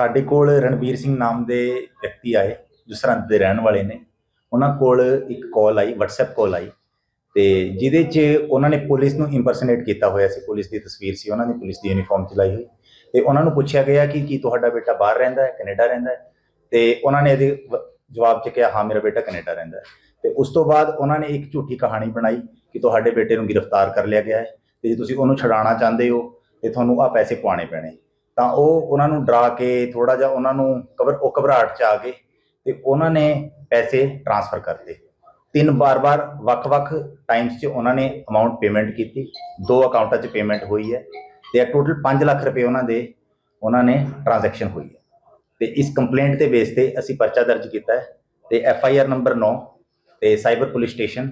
ਸਾਡੇ ਕੋਲ ਰਣਬੀਰ ਸਿੰਘ ਨਾਮ ਦੇ ਵਿਅਕਤੀ ਆਏ ਜੋ ਸਰਹੰਦ ਦੇ ਰਹਿਣ ਵਾਲੇ ਨੇ। ਉਹਨਾਂ ਕੋਲ ਇੱਕ ਕਾਲ ਆਈ, WhatsApp ਕਾਲ ਆਈ ਤੇ ਜਿਹਦੇ 'ਚ ਉਹਨਾਂ ਨੇ ਪੁਲਿਸ ਨੂੰ ਇੰਪਰਸਨੇਟ ਕੀਤਾ ਹੋਇਆ ਸੀ। ਪੁਲਿਸ ਦੀ ਤਸਵੀਰ ਸੀ, ਉਹਨਾਂ ਨੇ ਪੁਲਿਸ ਦੀ ਯੂਨੀਫਾਰਮ 'ਚ ਲਾਈ ਹੋਈ। ਤੇ ਉਹਨਾਂ ਨੂੰ ਪੁੱਛਿਆ ਗਿਆ ਕਿ ਕੀ ਤੁਹਾਡਾ ਬੇਟਾ ਬਾਹਰ ਰਹਿੰਦਾ ਹੈ, ਕੈਨੇਡਾ ਰਹਿੰਦਾ ਹੈ? ਤੇ ਉਹਨਾਂ ਨੇ ਇਹਦੇ ਵ- ਜਵਾਬ 'ਚ ਕਿਹਾ, ਹਾਂ, ਮੇਰਾ ਬੇਟਾ ਕੈਨੇਡਾ ਰਹਿੰਦਾ ਹੈ। ਤੇ ਉਸ ਤੋਂ ਬਾਅਦ ਉਹਨਾਂ ਨੇ ਇੱਕ ਝੂਠੀ ਕਹਾਣੀ ਬਣਾਈ ਕਿ ਤੁਹਾਡੇ ਬੇਟੇ ਨੂੰ ਗ੍ਰਿਫਤਾਰ ਕਰ ਲਿਆ ਗਿਆ ਹੈ ਤੇ ਜੇ ਤੁਸੀਂ ਉਹਨੂੰ ਛਡਾਉਣਾ ਚਾਹੁੰਦੇ ਹੋ ਤੇ ਤੁਹਾਨੂੰ ਆ ਪੈਸੇ ਪਾਉਣੇ ਪੈਣੇ। ਤਾਂ ਉਹ ਉਹਨਾਂ ਨੂੰ ਡਰਾ ਕੇ ਥੋੜਾ ਜਿਹਾ ਉਹਨਾਂ ਨੂੰ ਕਬਰ ਉਹ ਘਬਰਾਹਟ ਚ ਆ ਗਏ ਤੇ ਉਹਨਾਂ ਨੇ ਪੈਸੇ ਟ੍ਰਾਂਸਫਰ ਕਰਤੇ ਤਿੰਨ ਵਾਰ-ਵਾਰ, ਵੱਖ-ਵੱਖ ਟਾਈਮਸ 'ਚ ਉਹਨਾਂ ਨੇ ਅਮਾਉਂਟ ਪੇਮੈਂਟ ਕੀਤੀ। ਦੋ ਅਕਾਊਂਟਾਂ 'ਚ ਪੇਮੈਂਟ ਹੋਈ ਹੈ ਤੇ ਟੋਟਲ 5 ਲੱਖ ਰੁਪਏ ਉਹਨਾਂ ਦੇ, ਉਹਨਾਂ ਨੇ ਟ੍ਰਾਂਜੈਕਸ਼ਨ ਹੋਈ ਹੈ। ਤੇ ਇਸ ਕੰਪਲੇਂਟ 'ਤੇ ਬੇਸ ਤੇ ਅਸੀਂ ਪਰਚਾ ਦਰਜ ਕੀਤਾ ਹੈ ਤੇ ਐਫ ਆਈ ਆਰ ਨੰਬਰ 9 ਤੇ cyber police station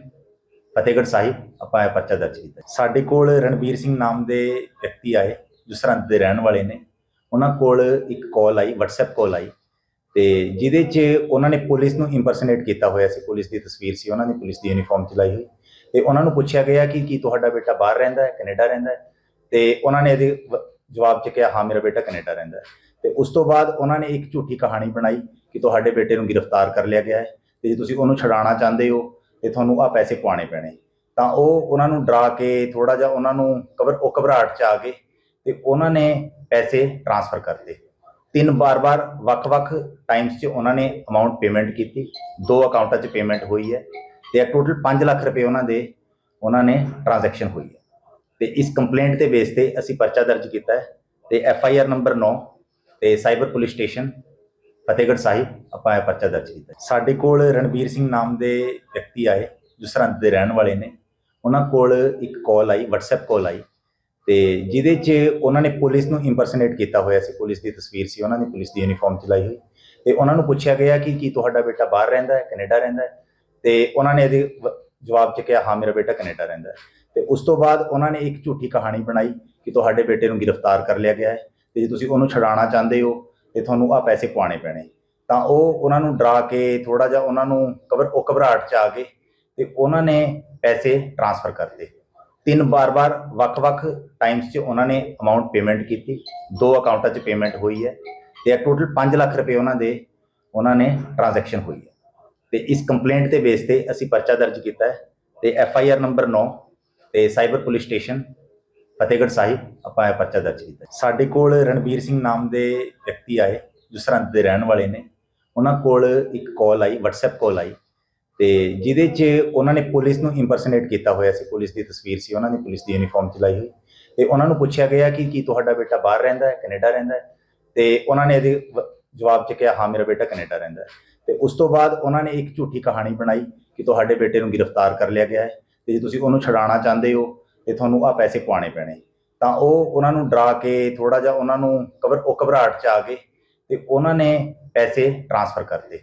Fatehgarh Sahib, ਆਪਾਂ ਇਹ ਪਰਚਾ ਦਰਜ ਕੀਤਾ ਸਾਡੇ ਕੋਲ ਰਣਬੀਰ ਸਿੰਘ ਨਾਮ ਦੇ ਵਿਅਕਤੀ ਆਏ ਜੋ ਸਰਹੰਦ ਦੇ ਰਹਿਣ ਵਾਲੇ ਨੇ। ਉਹਨਾਂ ਕੋਲ ਇੱਕ ਕਾਲ ਆਈ, WhatsApp ਕਾਲ ਆਈ ਤੇ ਜਿਹਦੇ 'ਚ ਉਹਨਾਂ ਨੇ ਪੁਲਿਸ ਨੂੰ ਇੰਪਰਸਨੇਟ ਕੀਤਾ ਹੋਇਆ ਸੀ। ਪੁਲਿਸ ਦੀ ਤਸਵੀਰ ਸੀ, ਉਹਨਾਂ ਨੇ ਪੁਲਿਸ ਦੀ ਯੂਨੀਫਾਰਮ 'ਚ ਲਾਈ ਹੋਈ। ਤੇ ਉਹਨਾਂ ਨੂੰ ਪੁੱਛਿਆ ਗਿਆ ਕਿ ਕੀ ਤੁਹਾਡਾ ਬੇਟਾ ਬਾਹਰ ਰਹਿੰਦਾ ਹੈ, ਕੈਨੇਡਾ ਰਹਿੰਦਾ ਹੈ? ਤੇ ਉਹਨਾਂ ਨੇ ਇਹਦੇ ਵ- ਜਵਾਬ 'ਚ ਕਿਹਾ, ਹਾਂ, ਮੇਰਾ ਬੇਟਾ ਕੈਨੇਡਾ ਰਹਿੰਦਾ ਹੈ। ਤੇ ਉਸ ਤੋਂ ਬਾਅਦ ਉਹਨਾਂ ਨੇ ਇੱਕ ਝੂਠੀ ਕਹਾਣੀ ਬਣਾਈ ਕਿ ਤੁਹਾਡੇ ਬੇਟੇ ਨੂੰ ਗ੍ਰਿਫਤਾਰ ਕਰ ਲਿਆ ਗਿਆ ਹੈ ਤੇ ਜੇ ਤੁਸੀਂ ਉਹਨੂੰ ਛਡਾਉਣਾ ਚਾਹੁੰਦੇ ਹੋ ਤੇ ਤੁਹਾਨੂੰ ਆ ਪੈਸੇ ਪਵਾਉਣੇ ਪੈਣੇ। ਤਾਂ ਉਹ ਉਹਨਾਂ ਨੂੰ ਡਰਾ ਕੇ ਥੋੜਾ ਜਿਹਾ ਉਹਨਾਂ ਨੂੰ ਕਬਰ, ਉਹ ਘਬਰਾਹਟ ਚ ਆ ਗਏ। ਤੇ ਉਹਨਾਂ ਨੇ ਪੈਸੇ ਟ੍ਰਾਂਸਫਰ ਕਰਤੇ ਤਿੰਨ ਵਾਰ-ਵਾਰ ਵੱਖ-ਵੱਖ ਟਾਈਮਸ 'ਚ ਉਹਨਾਂ ਨੇ ਅਮਾਉਂਟ ਪੇਮੈਂਟ ਕੀਤੀ। ਦੋ ਅਕਾਊਂਟਾਂ 'ਚ ਪੇਮੈਂਟ ਹੋਈ ਹੈ ਤੇ ਟੋਟਲ 5 ਲੱਖ ਰੁਪਏ ਉਹਨਾਂ ਦੇ, ਉਹਨਾਂ ਨੇ ਟ੍ਰਾਂਜੈਕਸ਼ਨ ਹੋਈ ਹੈ। ਤੇ ਇਸ ਕੰਪਲੇਂਟ ਦੇ ਬੇਸ ਤੇ ਅਸੀਂ ਪਰਚਾ ਦਰਜ ਕੀਤਾ ਹੈ ਤੇ ਐਫ ਆਈ ਆਰ ਨੰਬਰ 9 ਤੇ cyber police station Fatehgarh Sahib, ਆਪਾਂ ਇਹ ਪਰਚਾ ਦਰਜ ਕੀਤਾ ਸਾਡੇ ਕੋਲ ਰਣਬੀਰ ਸਿੰਘ ਨਾਮ ਦੇ ਵਿਅਕਤੀ ਆਏ ਜੋ ਸਰਹੰਦ ਦੇ ਰਹਿਣ ਵਾਲੇ ਨੇ। ਉਹਨਾਂ ਕੋਲ ਇੱਕ ਕਾਲ ਆਈ, WhatsApp ਕਾਲ ਆਈ। ਤੇ ਜਿਹਦੇ 'ਚ ਉਹਨਾਂ ਨੇ ਪੁਲਿਸ ਨੂੰ ਇੰਪਰਸਨੇਟ ਕੀਤਾ ਹੋਇਆ ਸੀ। ਪੁਲਿਸ ਦੀ ਤਸਵੀਰ ਸੀ, ਉਹਨਾਂ ਨੇ ਪੁਲਿਸ ਦੀ ਯੂਨੀਫਾਰਮ 'ਚ ਲਾਈ ਹੋਈ। ਤੇ ਉਹਨਾਂ ਨੂੰ ਪੁੱਛਿਆ ਗਿਆ ਕਿ ਕੀ ਤੁਹਾਡਾ ਬੇਟਾ ਬਾਹਰ ਰਹਿੰਦਾ ਹੈ, ਕੈਨੇਡਾ ਰਹਿੰਦਾ ਹੈ? ਤੇ ਉਹਨਾਂ ਨੇ ਇਹਦੇ ਜਵਾਬ 'ਚ ਕਿਹਾ, ਹਾਂ, ਮੇਰਾ ਬੇਟਾ ਕੈਨੇਡਾ ਰਹਿੰਦਾ ਹੈ। ਤੇ ਉਸ ਤੋਂ ਬਾਅਦ ਉਹਨਾਂ ਨੇ ਇੱਕ ਝੂਠੀ ਕਹਾਣੀ ਬਣਾਈ ਕਿ ਤੁਹਾਡੇ ਬੇਟੇ ਨੂੰ ਗ੍ਰਿਫਤਾਰ ਕਰ ਲਿਆ ਗਿਆ ਹੈ ਤੇ ਜੇ ਤੁਸੀਂ ਉਹਨੂੰ ਛਡਾਉਣਾ ਚਾਹੁੰਦੇ ਹੋ ਤੇ ਤੁਹਾਨੂੰ ਆ ਪੈਸੇ ਪਵਾਉਣੇ ਪੈਣੇ। ਤਾਂ ਉਹ ਉਹਨਾਂ ਨੂੰ ਡਰਾ ਕੇ ਥੋੜਾ ਜਿਹਾ ਉਹਨਾਂ ਨੂੰ ਕਬਰ ਉਹ ਘਬਰਾਹਟ ਚ ਆ ਗਏ ਤੇ ਉਹਨਾਂ ਨੇ ਪੈਸੇ ਟ੍ਰਾਂਸਫਰ ਕਰਤੇ ਤਿੰਨ ਵਾਰ-ਵਾਰ ਵੱਖ-ਵੱਖ ਟਾਈਮਸ 'ਚ ਉਹਨਾਂ ਨੇ ਅਮਾਉਂਟ ਪੇਮੈਂਟ ਕੀਤੀ। ਦੋ ਅਕਾਊਂਟਾਂ 'ਚ ਪੇਮੈਂਟ ਹੋਈ ਹੈ ਤੇ ਟੋਟਲ 5 ਲੱਖ ਰੁਪਏ ਉਹਨਾਂ ਦੇ, ਉਹਨਾਂ ਨੇ ਟ੍ਰਾਂਜੈਕਸ਼ਨ ਹੋਈ ਹੈ। ਤੇ ਇਸ ਕੰਪਲੇਂਟ ਦੇ ਬੇਸ ਤੇ ਅਸੀਂ ਪਰਚਾ ਦਰਜ ਕੀਤਾ ਹੈ ਤੇ ਐਫ ਆਈ ਆਰ ਨੰਬਰ 9 ਤੇ cyber police station Fatehgarh Sahib ਆਪਾਂ ਇਹ ਪਰਚਾ ਦਰਜ ਕੀਤਾ ਸਾਡੇ ਕੋਲ ਰਣਬੀਰ ਸਿੰਘ ਨਾਮ ਦੇ ਵਿਅਕਤੀ ਆਏ ਜੋ ਸਰਹੰਦ ਦੇ ਰਹਿਣ ਵਾਲੇ ਨੇ। ਉਹਨਾਂ ਕੋਲ ਇੱਕ ਕਾਲ ਆਈ, WhatsApp ਕਾਲ ਆਈ ਤੇ ਜਿਹਦੇ 'ਚ ਉਹਨਾਂ ਨੇ ਪੁਲਿਸ ਨੂੰ ਇੰਪਰਸਨੇਟ ਕੀਤਾ ਹੋਇਆ ਸੀ। ਪੁਲਿਸ ਦੀ ਤਸਵੀਰ ਸੀ, ਉਹਨਾਂ ਨੇ ਪੁਲਿਸ ਦੀ ਯੂਨੀਫਾਰਮ ਚਲਾਈ ਹੋਈ। ਤੇ ਉਹਨਾਂ ਨੂੰ ਪੁੱਛਿਆ ਗਿਆ ਕਿ ਕੀ ਤੁਹਾਡਾ ਬੇਟਾ ਬਾਹਰ ਰਹਿੰਦਾ ਹੈ, ਕੈਨੇਡਾ ਰਹਿੰਦਾ ਹੈ? ਤੇ ਉਹਨਾਂ ਨੇ ਇਹਦੇ ਵ- ਜਵਾਬ 'ਚ ਕਿਹਾ, ਹਾਂ, ਮੇਰਾ ਬੇਟਾ ਕੈਨੇਡਾ ਰਹਿੰਦਾ ਹੈ। ਤੇ ਉਸ ਤੋਂ ਬਾਅਦ ਉਹਨਾਂ ਨੇ ਇੱਕ ਝੂਠੀ ਕਹਾਣੀ ਬਣਾਈ ਕਿ ਤੁਹਾਡੇ ਬੇਟੇ ਨੂੰ ਗ੍ਰਿਫਤਾਰ ਕਰ ਲਿਆ ਗਿਆ ਹੈ ਤੇ ਜੇ ਤੁਸੀਂ ਉਹਨੂੰ ਛਡਾਉਣਾ ਚਾਹੁੰਦੇ ਹੋ ਤੇ ਤੁਹਾਨੂੰ ਆ ਪੈਸੇ ਪਵਾਉਣੇ ਪੈਣੇ। ਤਾਂ ਉਹ ਉਹਨਾਂ ਨੂੰ ਡਰਾ ਕੇ ਥੋੜਾ ਜਿਹਾ ਉਹਨਾਂ ਨੂੰ ਕਬਰ ਉਹ ਘਬਰਾਹਟ ਚ ਆ ਗਏ ਤੇ ਉਹਨਾਂ ਨੇ ਪੈਸੇ ਟ੍ਰਾਂਸਫਰ ਕਰਤੇ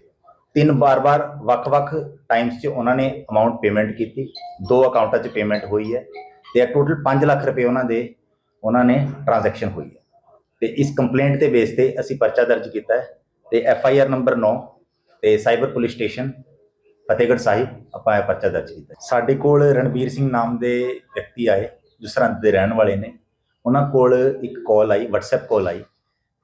ਤਿੰਨ ਵਾਰ-ਵਾਰ ਵੱਖ-ਵੱਖ ਟਾਈਮਸ 'ਚ ਉਹਨਾਂ ਨੇ ਅਮਾਉਂਟ ਪੇਮੈਂਟ ਕੀਤੀ। ਦੋ ਅਕਾਊਂਟਾਂ 'ਚ ਪੇਮੈਂਟ ਹੋਈ ਹੈ ਤੇ ਟੋਟਲ 5 ਲੱਖ ਰੁਪਏ ਉਹਨਾਂ ਦੇ ਉਹਨਾਂ ਨੇ ਟ੍ਰਾਂਜੈਕਸ਼ਨ ਹੋਈ ਹੈ। ਤੇ ਇਸ ਕੰਪਲੇਂਟ ਦੇ ਬੇਸ ਤੇ ਅਸੀਂ ਪਰਚਾ ਦਰਜ ਕੀਤਾ ਹੈ ਤੇ ਐਫ ਆਈ ਆਰ ਨੰਬਰ 9 ਤੇ cyber police station Fatehgarh Sahib ਆਪਾਂ ਇਹ ਪਰਚਾ ਦਰਜ ਕੀਤਾ ਸਾਡੇ ਕੋਲ ਰਣਬੀਰ ਸਿੰਘ ਨਾਮ ਦੇ ਵਿਅਕਤੀ ਆਏ ਜੋ ਸਰਹੰਦ ਦੇ ਰਹਿਣ ਵਾਲੇ ਨੇ। ਉਹਨਾਂ ਕੋਲ ਇੱਕ ਕਾਲ ਆਈ, WhatsApp ਕਾਲ ਆਈ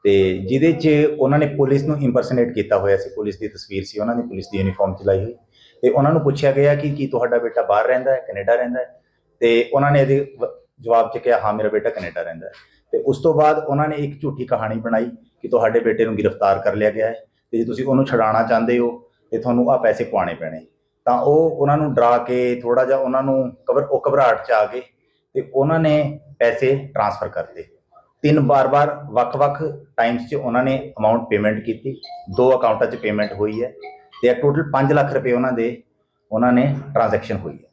ਤੇ ਜਿਹਦੇ 'ਚ ਉਹਨਾਂ ਨੇ ਪੁਲਿਸ ਨੂੰ ਇੰਪਰਸਨੇਟ ਕੀਤਾ ਹੋਇਆ ਸੀ, ਪੁਲਿਸ ਦੀ ਤਸਵੀਰ ਸੀ, ਉਹਨਾਂ ਨੇ ਪੁਲਿਸ ਦੀ ਯੂਨੀਫਾਰਮ 'ਚ ਲਾਈ ਹੋਈ। ਤੇ ਉਹਨਾਂ ਨੂੰ ਪੁੱਛਿਆ ਗਿਆ ਕਿ ਕੀ ਤੁਹਾਡਾ ਬੇਟਾ ਬਾਹਰ ਰਹਿੰਦਾ ਹੈ, ਕੈਨੇਡਾ ਰਹਿੰਦਾ ਹੈ? ਤੇ ਉਹਨਾਂ ਨੇ ਇਹਦੇ ਵ- ਜਵਾਬ 'ਚ ਕਿਹਾ, ਹਾਂ, ਮੇਰਾ ਬੇਟਾ ਕੈਨੇਡਾ ਰਹਿੰਦਾ ਹੈ। ਤੇ ਉਸ ਤੋਂ ਬਾਅਦ ਉਹਨਾਂ ਨੇ ਇੱਕ ਝੂਠੀ ਕਹਾਣੀ ਬਣਾਈ ਕਿ ਤੁਹਾਡੇ ਬੇਟੇ ਨੂੰ ਗ੍ਰਿਫਤਾਰ ਕਰ ਲਿਆ ਗਿਆ ਹੈ ਤੇ ਜੇ ਤੁਸੀਂ ਉਹਨੂੰ ਛਡਾਉਣਾ ਚਾਹੁੰਦੇ ਹੋ ਤੇ ਤੁਹਾਨੂੰ ਆ ਪੈਸੇ ਪਵਾਉਣੇ ਪੈਣੇ। ਤਾਂ ਉਹ ਉਹਨਾਂ ਨੂੰ ਡਰਾ ਕੇ ਥੋੜਾ ਜਿਹਾ ਉਹਨਾਂ ਨੂੰ ਕਬਰ ਉਹ ਘਬਰਾਹਟ ਚ ਆ ਗਏ ਤੇ ਉਹਨਾਂ ਨੇ ਪੈਸੇ ਟ੍ਰਾਂਸਫਰ ਕਰਤੇ ਤਿੰਨ ਵਾਰ-ਵਾਰ ਵੱਖ-ਵੱਖ ਟਾਈਮਸ 'ਚ ਉਹਨਾਂ ਨੇ ਅਮਾਉਂਟ ਪੇਮੈਂਟ ਕੀਤੀ। ਦੋ ਅਕਾਊਂਟਾਂ 'ਚ ਪੇਮੈਂਟ ਹੋਈ ਹੈ ਤੇ ਟੋਟਲ 5 ਲੱਖ ਰੁਪਏ ਉਹਨਾਂ ਦੇ ਉਹਨਾਂ ਨੇ ਟ੍ਰਾਂਜੈਕਸ਼ਨ ਹੋਈ ਹੈ।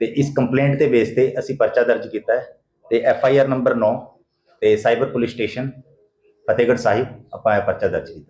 ਤੇ ਇਸ ਕੰਪਲੇਂਟ ਦੇ ਬੇਸ ਤੇ ਅਸੀਂ ਪਰਚਾ ਦਰਜ ਕੀਤਾ ਹੈ ਤੇ ਐਫ ਆਈ ਆਰ ਨੰਬਰ 9 ਤੇ cyber police station Fatehgarh Sahib ਆਪਾਂ ਇਹ ਪਰਚਾ ਦਰਜ ਕੀਤਾ।